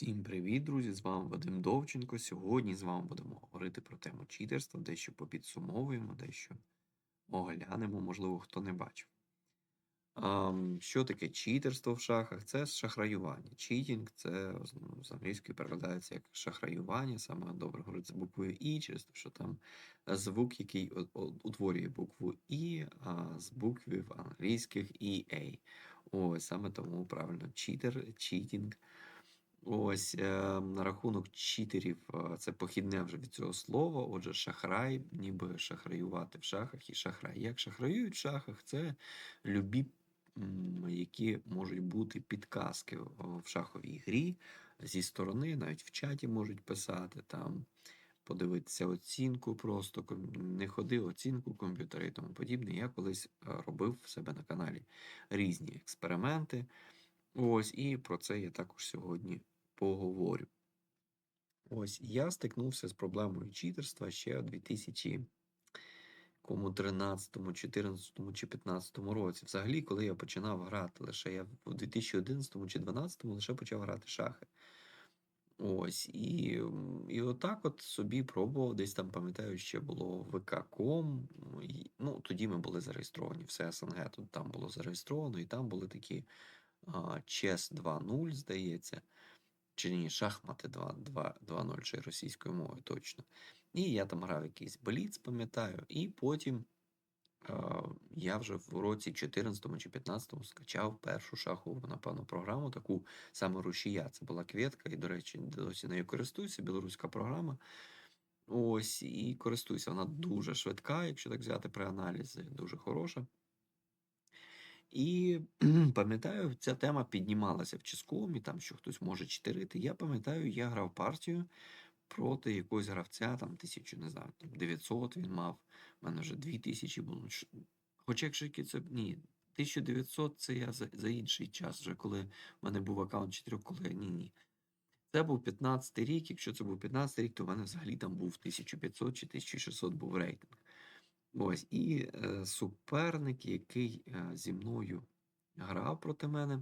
Всім привіт, друзі! З вами Вадим Довченко. Сьогодні з вами будемо говорити про тему читерства, дещо попідсумовуємо, дещо оглянемо, можливо, хто не бачив. Що таке читерство в шахах? Це шахраювання. Читінг це ну, з англійської перекладається як шахраювання, саме добре говорить з буквою І, через те, що там звук, який утворює букву І, а з буквів англійських EA. Ось саме тому правильно читер, читінг. Ось е, на рахунок читерів, е, це похідне вже від цього слова. Отже, шахрай, ніби шахраювати в шахах і шахрай. Як шахраюють в шахах, це любі, які можуть бути підказки в шаховій грі зі сторони, навіть в чаті можуть писати там. Подивитися оцінку просто не ходи оцінку комп'ютера і тому подібне. Я колись е, робив в себе на каналі різні експерименти. Ось, і про це я також сьогодні поговорю. Ось, я стикнувся з проблемою читерства ще у 2000 кому 13, 14 чи 15 році. Взагалі, коли я починав грати, лише я в 2011 чи 2012 лише почав грати шахи. Ось, і, і отак от собі пробував, десь там, пам'ятаю, ще було ВК.ком. ну, Ну, тоді ми були зареєстровані, все СНГ тут там було зареєстровано, і там були такі а, Чес 2.0, здається, чи ні, шахмати 2, 2, 2.0, чи російською мовою точно. І я там грав якийсь бліц, пам'ятаю, і потім а, я вже в році 14 чи 15 скачав першу шахову, напевно, програму, таку саме рушія. Це була квітка, і, до речі, досі нею користуюся, білоруська програма. Ось, і користуюся. Вона дуже швидка, якщо так взяти при аналізі, дуже хороша. І пам'ятаю, ця тема піднімалася в Ческомі, там що хтось може читерити. Я пам'ятаю, я грав партію проти якогось гравця, там тисячу, не знаю, там 900 він мав, в мене вже 2000 було. Хоча якщо це ні, 1900 це я за, за інший час, вже коли в мене був аккаунт 4, коли ні, ні. Це був 15 рік. Якщо це був 15 рік, то в мене взагалі там був 1500 чи 1600 був рейтинг. Ось, і е, суперник, який е, зі мною грав проти мене,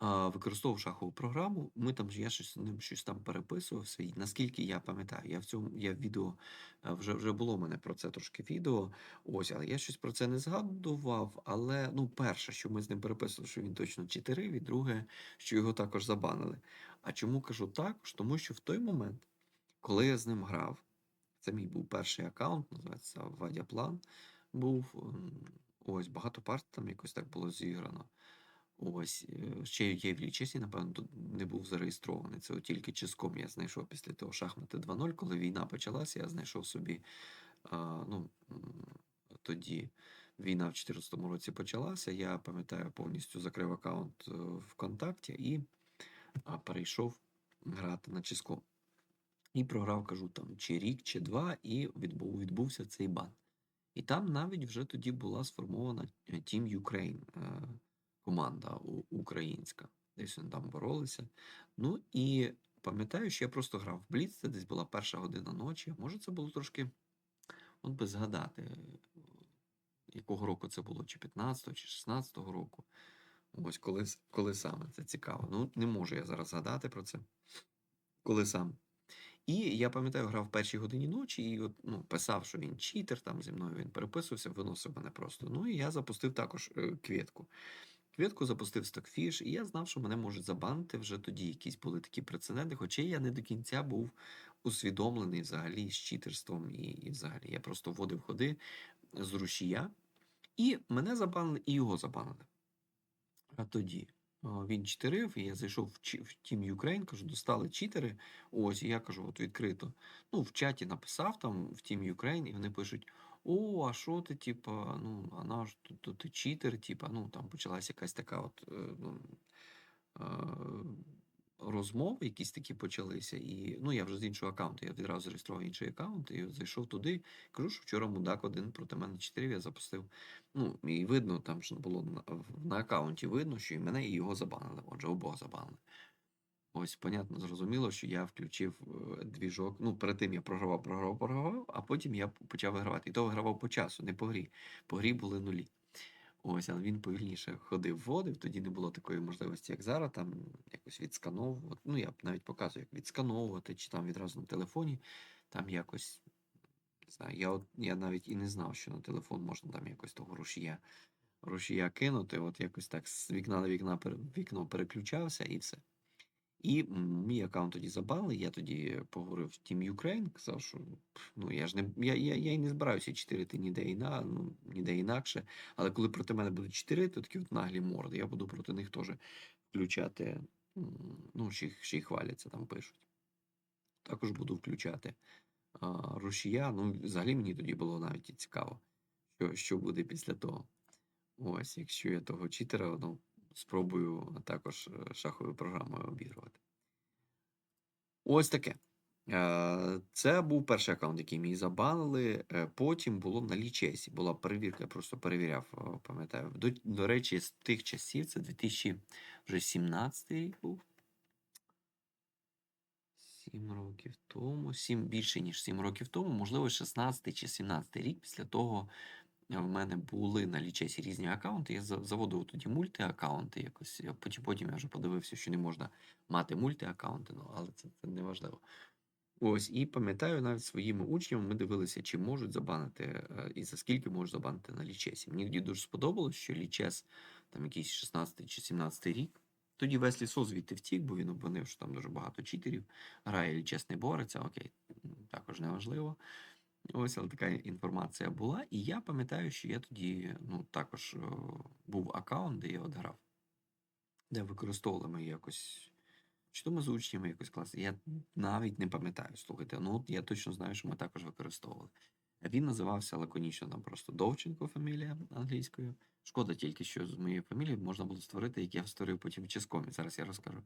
використовував шахову програму. Ми там я щось з ним щось там переписувався. І наскільки я пам'ятаю, я в цьому я відео е, вже вже було в мене про це трошки відео. Ось, але я щось про це не згадував. Але ну, перше, що ми з ним переписували, що він точно читерив, і друге, що його також забанили. А чому кажу також? Тому що в той момент, коли я з ним грав, це мій був перший аккаунт, називається Вадяплан. Був ось багато партій там якось так було зіграно. Ось е, ще є в лічесі, напевно, не був зареєстрований. Це тільки чиском я знайшов після того шахмати 2.0, коли війна почалася, я знайшов собі. А, ну, тоді війна в 2014 році почалася. Я пам'ятаю, повністю закрив аккаунт е, ВКонтакті і перейшов грати на чиском. І програв, кажу, там чи рік, чи два, і відбув, відбувся цей бан. І там навіть вже тоді була сформована е, Team Ukraine, е, команда українська. Десь вони там боролися. Ну і пам'ятаю, що я просто грав в Бліц, це десь була перша година ночі. Може, це було трошки, от би згадати, якого року це було, чи 15-го, чи 16-го року. Ось коли, коли саме це цікаво. Ну, не можу я зараз згадати про це. Коли саме. І я пам'ятаю, грав в першій годині ночі і от, ну, писав, що він читер, там зі мною він переписувався, виносив мене просто. Ну і я запустив також е, квітку. Квітку запустив Stockfish, і я знав, що мене можуть забанити. Вже тоді якісь були такі прецеденти, хоча я не до кінця був усвідомлений взагалі з читерством, і, і взагалі я просто вводив ходи з рушія, і мене забанили, і його забанили. А тоді він читерив, і я зайшов в, Team Ukraine, кажу, достали читери. Ось, і я кажу, от відкрито. Ну, в чаті написав там в Team Ukraine, і вони пишуть: О, а що ти, типа, ну, а наш то, то ти читер, типа, ну там почалася якась така от. е, Ну, е, Розмови якісь такі почалися, і ну я вже з іншого аккаунту, я відразу зареєстрував інший аккаунт і зайшов туди. Кажу, що вчора мудак один проти мене читерів, я запустив. Ну, і видно, там ж було на, на аккаунті видно, що і мене, і його забанили. Отже, обох забанили. Ось, понятно, зрозуміло, що я включив е, двіжок. Ну, перед тим я програвав, програвав, програвав, а потім я почав вигравати. І то вигравав по часу, не по грі. По грі були нулі. Ось, але він повільніше ходив, вводив, тоді не було такої можливості, як зараз, там якось відскановувати. Ну, я навіть показую, як відскановувати, чи там відразу на телефоні, там якось, не знаю, я, от, я навіть і не знав, що на телефон можна там якось того рушія, рушія кинути, от якось так з вікна на вікна, вікно переключався і все. І мій аккаунт тоді забанили, я тоді поговорив в Team Ukraine, казав, що ну я ж не я, я, я і не збираюся читерити ніде іна, ну, ніде інакше. Але коли проти мене будуть чотири, то такі от наглі морди, я буду проти них теж включати. Ну, ще, ще й хваляться, там пишуть. Також буду включати а, рушія. Ну, взагалі мені тоді було навіть цікаво, що, що буде після того. Ось, якщо я того читера, ну, спробую також е, шаховою програмою обігрувати. Ось таке. Е, Це був перший аккаунт, який мені забанили. Е, Потім було на лічесі. Була перевірка, я просто перевіряв, пам'ятаю. До, до речі, з тих часів, це 2017 рік був. Сім років тому. Сім більше, ніж сім років тому, можливо, 16 чи 17 рік. Після того в мене були на лічесі різні аккаунти. Я заводив тоді мульти-аккаунти якось. Потім, я вже подивився, що не можна мати мульти-аккаунти, ну, але це, це не важливо. Ось, і пам'ятаю, навіть своїми учнями ми дивилися, чи можуть забанити, е, і за скільки можуть забанити на лічесі. Мені дуже сподобалось, що лічес, там якийсь 16 чи 17 рік. Тоді Веслі Со звідти втік, бо він обвинив, що там дуже багато читерів. Грає лічес не бореться, окей, також не важливо. Ось, така інформація була. І я пам'ятаю, що я тоді ну, також е, був аккаунт, де я от грав, де використовували ми якось. Чи то ми з учнями якось клас. Я навіть не пам'ятаю, слухайте. Ну, от я точно знаю, що ми також використовували. Він називався лаконічно там просто Довченко, фамілія англійською. Шкода тільки, що з моєї фамілії можна було створити, як я створив потім в Ческомі. Зараз я розкажу.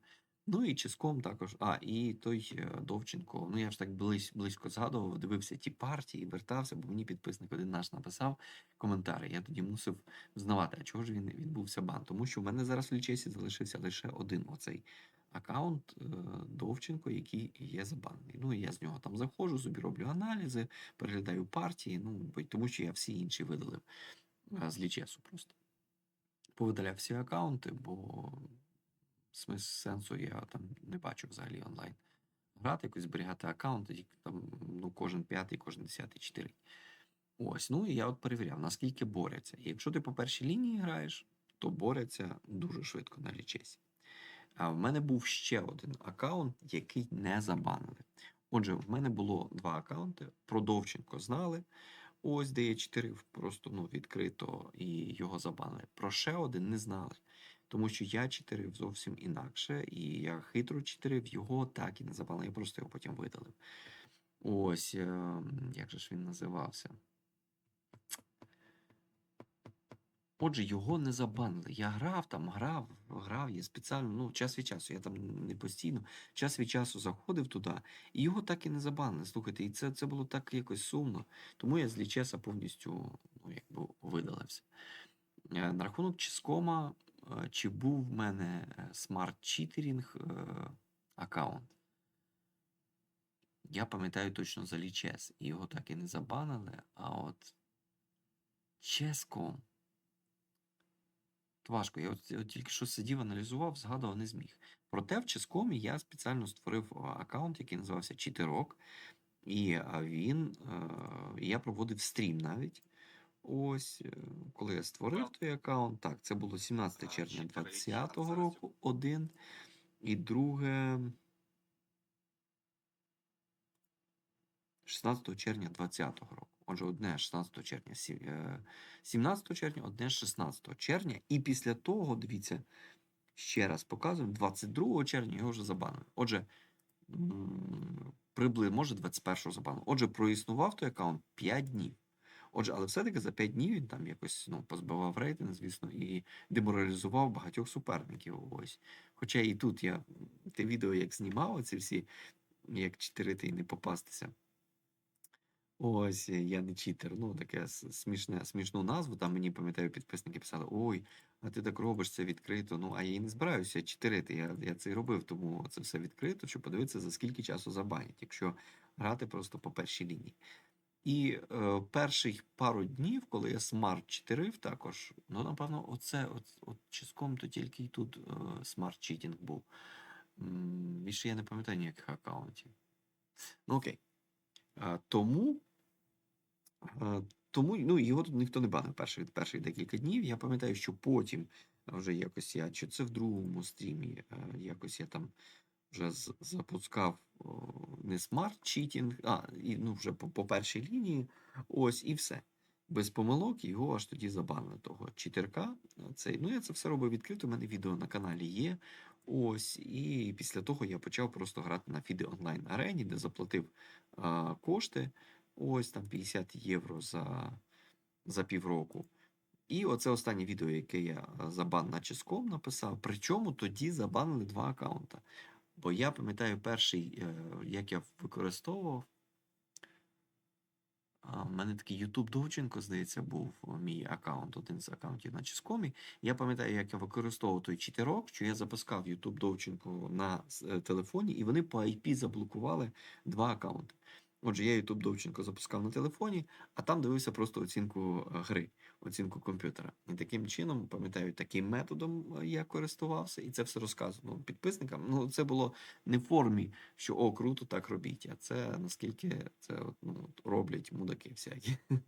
Ну і Ческом також. А, і той е, Довченко. Ну я ж так близь, близько згадував, дивився ті партії, вертався, бо мені підписник один наш написав коментарі. Я тоді мусив взнавати, а чого ж він відбувся бан. Тому що в мене зараз в лічесі залишився лише один оцей аккаунт е, Довченко, який є забанений. Ну і я з нього там заходжу, собі роблю аналізи, переглядаю партії, ну тому що я всі інші видалив е, з лічесу просто. Повидаляв всі аккаунти, бо сенсу я там не бачу взагалі онлайн. Грати, якось зберігати аккаунти, тільки там ну, кожен п'ятий, кожен десятий, чотири. Ось, ну і я от перевіряв, наскільки борються. І якщо ти по першій лінії граєш, то борються дуже швидко на лічесі. А в мене був ще один аккаунт, який не забанили. Отже, в мене було два аккаунти. Про Довченко знали. Ось де я читерив просто ну, відкрито і його забанили. Про ще один не знали. Тому що я читерив зовсім інакше, і я хитро читерив, його так і не забанили. Я просто його потім видалив. Ось, е, як же ж він називався? Отже, його не забанили. Я грав там, грав, грав, я спеціально, ну, час від часу, я там не постійно, час від часу заходив туди, і його так і не забанили. Слухайте, і це, це було так якось сумно. Тому я з лічеса повністю ну, якби видалився. Е, На рахунок Ческома, чи був в мене смарт читерінг аккаунт? Я пам'ятаю точно за лічес, і його так і не забанили, а от Ческом. Важко. Я от, от тільки що сидів, аналізував, згадував, не зміг. Проте в Ческомі я спеціально створив аккаунт, який називався Читерок. І він, е, я проводив стрім навіть. Ось, е, коли я створив той аккаунт, так, це було 17 червня 2020 року, один. І друге. 16 червня 2020 року. Отже, одне 16 червня, е, 17 червня, одне 16 червня. І після того, дивіться, ще раз показую, 22 червня його вже забанили. Отже, приблизно, може, 21 забанили. Отже, проіснував той аккаунт 5 днів. Отже, але все-таки за 5 днів він там якось ну, позбивав рейтинг, звісно, і деморалізував багатьох суперників. Ось. Хоча і тут я те відео, як знімав, ці всі, як читерити і не попастися. Ось, е, я не читер. Ну, таке смішне, смішну назву. Там мені, пам'ятаю, підписники писали: Ой, а ти так робиш це відкрито. Ну, а я і не збираюся читерити. Я, я це і робив, тому це все відкрито, щоб подивитися, за скільки часу забанять, якщо грати просто по першій лінії. І е, перших пару днів, коли я смарт читерив також, ну, напевно, оце, от, от чиском то тільки й тут е, смарт читінг був. Більше я не пам'ятаю ніяких аккаунтів. Ну окей. А, тому, а, тому ну, його тут ніхто не банив перших, перших декілька днів. Я пам'ятаю, що потім вже якось я, чи це в другому стрімі, е, якось я там вже запускав не смарт читінг, а і, ну, вже по, по першій лінії. Ось і все. Без помилок його аж тоді забанили того читерка. е, Цей. Ну, я це все робив відкрито. У мене відео на каналі є. Ось, і після того я почав просто грати на фіде онлайн арені, де заплатив а, кошти. Ось там 50 євро за, за півроку. І оце останнє відео, яке я е, за бан на Ческом написав. Причому тоді забанили два аккаунта. Бо я пам'ятаю перший, е, як я використовував. У мене такий YouTube Довченко, здається, був мій аккаунт, один з аккаунтів на Ческомі. Я пам'ятаю, як я використовував той читерок, що я запускав YouTube Довченко на е, телефоні, і вони по IP заблокували два аккаунти. Отже, я YouTube Довченко запускав на телефоні, а там дивився просто оцінку е, гри, оцінку комп'ютера. І таким чином, пам'ятаю, таким методом е, я користувався, і це все розказував підписникам. Ну, це було не в формі, що о, круто, так робіть. А це наскільки це ну, роблять мудаки всякі.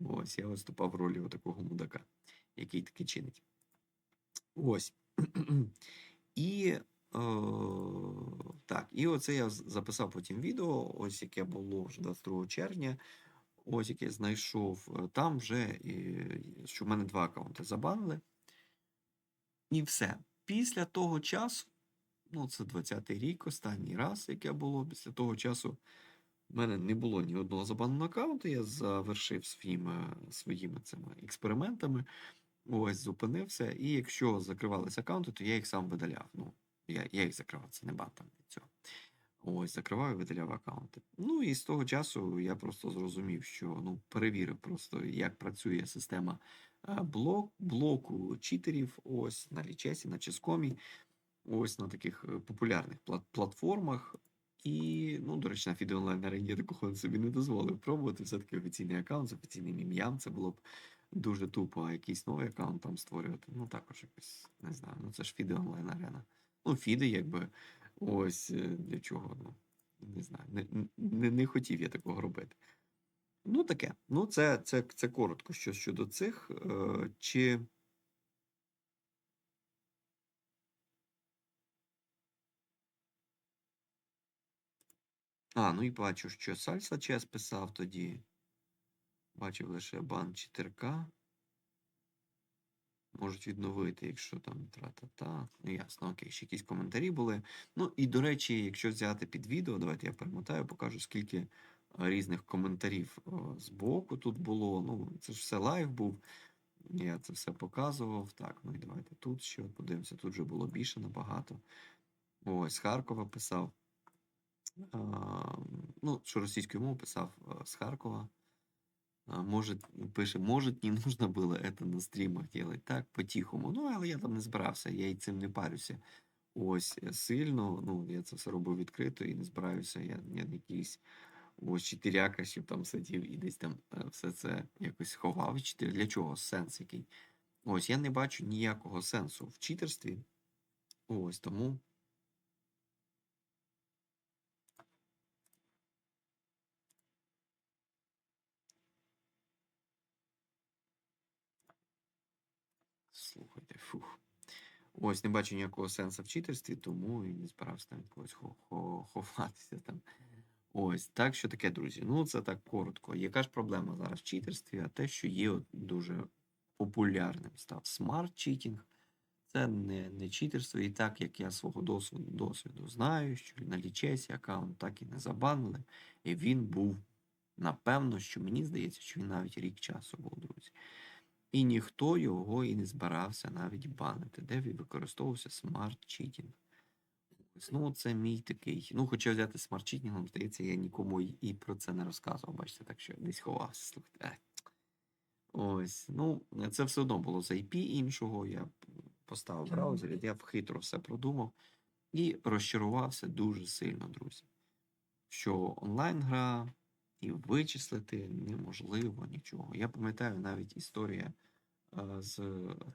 Ось я виступав в ролі такого мудака, який таки чинить. Ось. І е, так, і оце я записав потім відео, ось яке було вже 22 червня. Ось яке знайшов. е, Там вже, що в мене два аккаунти забанили. І все. Після того часу, ну це 20-й рік, останній раз, яке було, після того часу в мене не було ні одного забаненого аккаунту. Я завершив своїми, своїми цими експериментами. Ось зупинився. І якщо закривалися аккаунти, то я їх сам видаляв. Ну, я, я їх закривав, це не бан там від цього. Ось, закривав і видаляв аккаунти. Ну і з того часу я просто зрозумів, що ну, перевірив просто, як працює система е, блок, блоку читерів, ось на лічесі, на Ческомі, ось на таких е, популярних платформах. І, ну, до речі, на Фіде арені я такого собі не дозволив пробувати. Все-таки офіційний аккаунт з офіційним ім'ям. Це було б дуже тупо, а якийсь новий аккаунт там створювати. Ну, також якось, не знаю. Ну, це ж Фіде онлайн арена. Ну, Фіде, якби, ось е, для чого, ну, не знаю. Не, не, не хотів я такого робити. Ну, таке. Ну, це, це, це коротко що щодо цих. Е, чи. А, ну і бачу, що Сальса Чес писав тоді. Бачив лише бан 4К. Можуть відновити, якщо там тра-та-та. Ну, ясно, окей, ще якісь коментарі були. Ну і до речі, якщо взяти під відео, давайте я перемотаю, покажу, скільки е, різних коментарів о, з боку тут було. Ну, це ж все лайв був. Я це все показував. Так, ну і давайте тут ще подивимося. Тут вже було більше набагато. Ось з Харкова писав. Ну, що російською мовою писав а, з Харкова. А, Может, пише, может, не нужно было это на стрімах делать так, по-тихому. Ну, але я там не збирався, я і цим не парюся. Ось е, сильно. Ну, я це все робив відкрито і не збираюся. Я, я якийсь ось чотиряка, щоб там сидів і десь там е, все це якось ховав. Чотири. Для чого? Сенс який? Ось я не бачу ніякого сенсу в читерстві. Ось тому. Слухайте, фух. Ось не бачу ніякого сенсу в читерстві, тому і не збирався там когось хо- хо- ховатися там. Ось, так що таке, друзі. Ну, це так коротко. Яка ж проблема зараз в читерстві? А те, що є от дуже популярним став смарт-читінг. Це не, не читерство. І так як я свого досвіду, досвіду знаю, що на лічесі аккаунт так і не забанили. І він був, напевно, що мені здається, що він навіть рік часу був, друзі. І ніхто його і не збирався навіть банити, де використовувався смарт-читінг. Ну, це мій такий. Ну, хоча взяти смарт-читінгом, здається, я нікому і, про це не розказував. Бачите, так що десь ховався. Слухайте. Ось, ну, це все одно було з IP іншого. Я поставив браузер, я хитро все продумав і розчарувався дуже сильно, друзі. Що онлайн-гра і вичислити неможливо нічого. Я пам'ятаю навіть історія з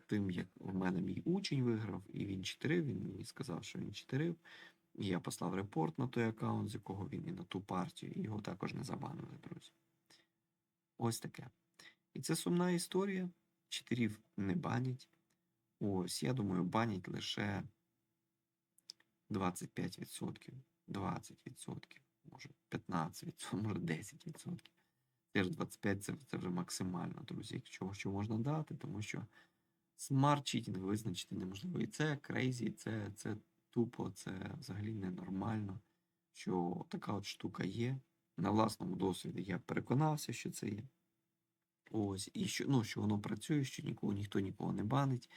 тим, як у мене мій учень виграв, і він читерив, він мені сказав, що він читерив. І я послав репорт на той аккаунт, з якого він і на ту партію, і його також не забанили, друзі. Ось таке. І це сумна історія. Читерів не банять. Ось, я думаю, банять лише 25%, 20%, може 15%, може 10%. Теж 25 це, це вже максимально, друзі, якщо що можна дати, тому що смарт читінг визначити неможливо. І це крейзі, це, це тупо, це взагалі ненормально, що така от штука є. На власному досвіді я переконався, що це є. Ось, і що, ну, що воно працює, що нікого, ніхто нікого не банить.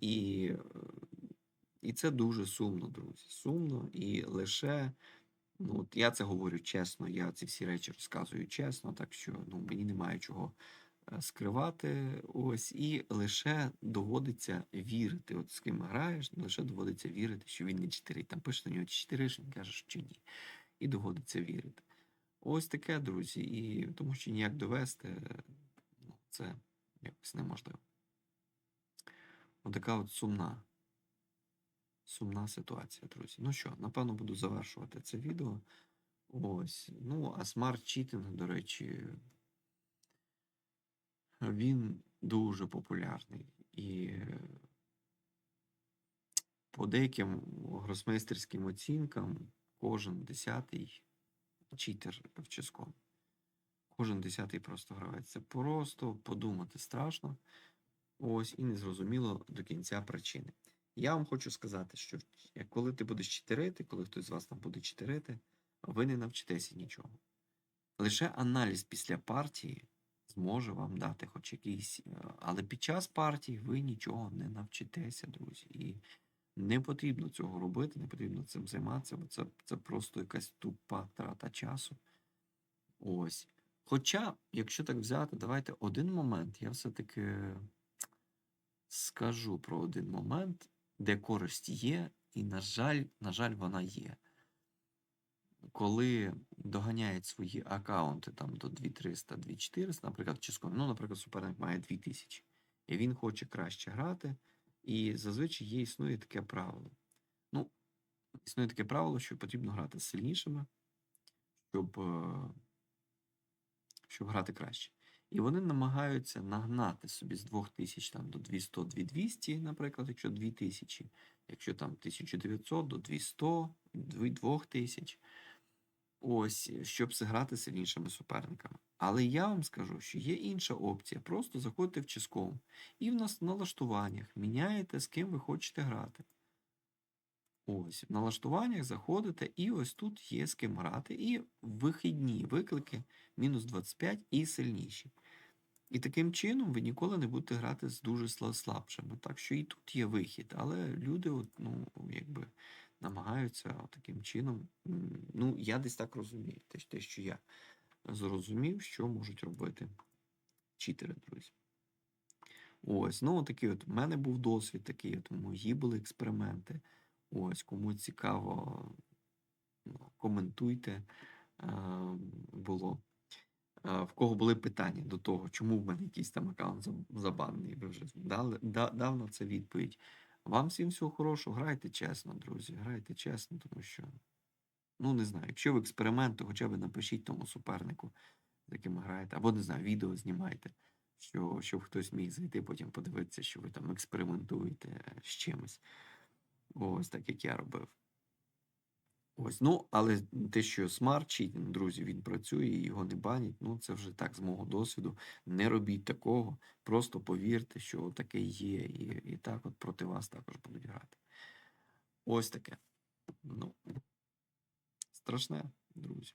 І, е, і це дуже сумно, друзі. Сумно і лише. Ну, от я це говорю чесно, я ці всі речі розказую чесно, так що ну, мені немає чого е, скривати. Ось, і лише доводиться вірити. От з ким граєш, лише доводиться вірити, що він не читерить. Там пише на нього читериш, він каже, що ні. І доводиться вірити. Ось таке, друзі. І тому що ніяк довести, ну, це якось неможливо. Отака от сумна. Сумна ситуація, друзі. Ну що, напевно, буду завершувати це відео. Ось. Ну, а смарт читинг, до речі, він дуже популярний. І по деяким гросмейстерським оцінкам кожен десятий читер в ческом. Кожен десятий просто гравець. Це просто подумати страшно. Ось, і незрозуміло до кінця причини. Я вам хочу сказати, що коли ти будеш читерити, коли хтось з вас там буде читерити, ви не навчитеся нічого. Лише аналіз після партії зможе вам дати хоч якийсь. е, Але під час партії ви нічого не навчитеся, друзі. І не потрібно цього робити, не потрібно цим займатися, бо це, це просто якась тупа трата часу. Ось. Хоча, якщо так взяти, давайте один момент, я все-таки скажу про один момент, де користь є, і, на жаль, на жаль, вона є. Коли доганяють свої аккаунти там до 2300, 2400, наприклад, чиском, ну, наприклад, суперник має 2000, і він хоче краще грати, і зазвичай є існує таке правило. Ну, існує таке правило, що потрібно грати з сильнішими, щоб, е, щоб грати краще. І вони намагаються нагнати собі з 2000 там, до 200 2200, наприклад, якщо 2000, якщо там 1900 до 200, 2000. Ось, щоб зіграти сильнішими суперниками. Але я вам скажу, що є інша опція. Просто заходите в ческом і в нас в налаштуваннях міняєте, з ким ви хочете грати. Ось, в налаштуваннях заходите, і ось тут є з ким грати. І вихідні виклики мінус 25 і сильніші. І таким чином ви ніколи не будете грати з дуже слабшими. Так що і тут є вихід. Але люди, от, ну, якби намагаються таким чином. Ну, я десь так розумію, те, що я зрозумів, що можуть робити читери, друзі. Ось, ну такий от у мене був досвід такий, от мої були експерименти. Ось, кому цікаво, ну, коментуйте. е, Було. В кого були питання до того, чому в мене якийсь там аккаунт забанений, ви вже дали, да- дав на це відповідь. Вам всім всього хорошого, грайте чесно, друзі, грайте чесно, тому що, ну не знаю, якщо ви експеримент, то хоча б напишіть тому супернику, з яким граєте, або не знаю, відео знімайте, що, щоб хтось міг зайти, потім подивитися, що ви там експериментуєте з чимось. Ось так, як я робив. Ось, ну, але те, що смарт читінг, друзі, він працює його не банять, ну це вже так з мого досвіду. Не робіть такого, просто повірте, що таке є, і, і так от проти вас також будуть грати. Ось таке. Ну, страшне, друзі.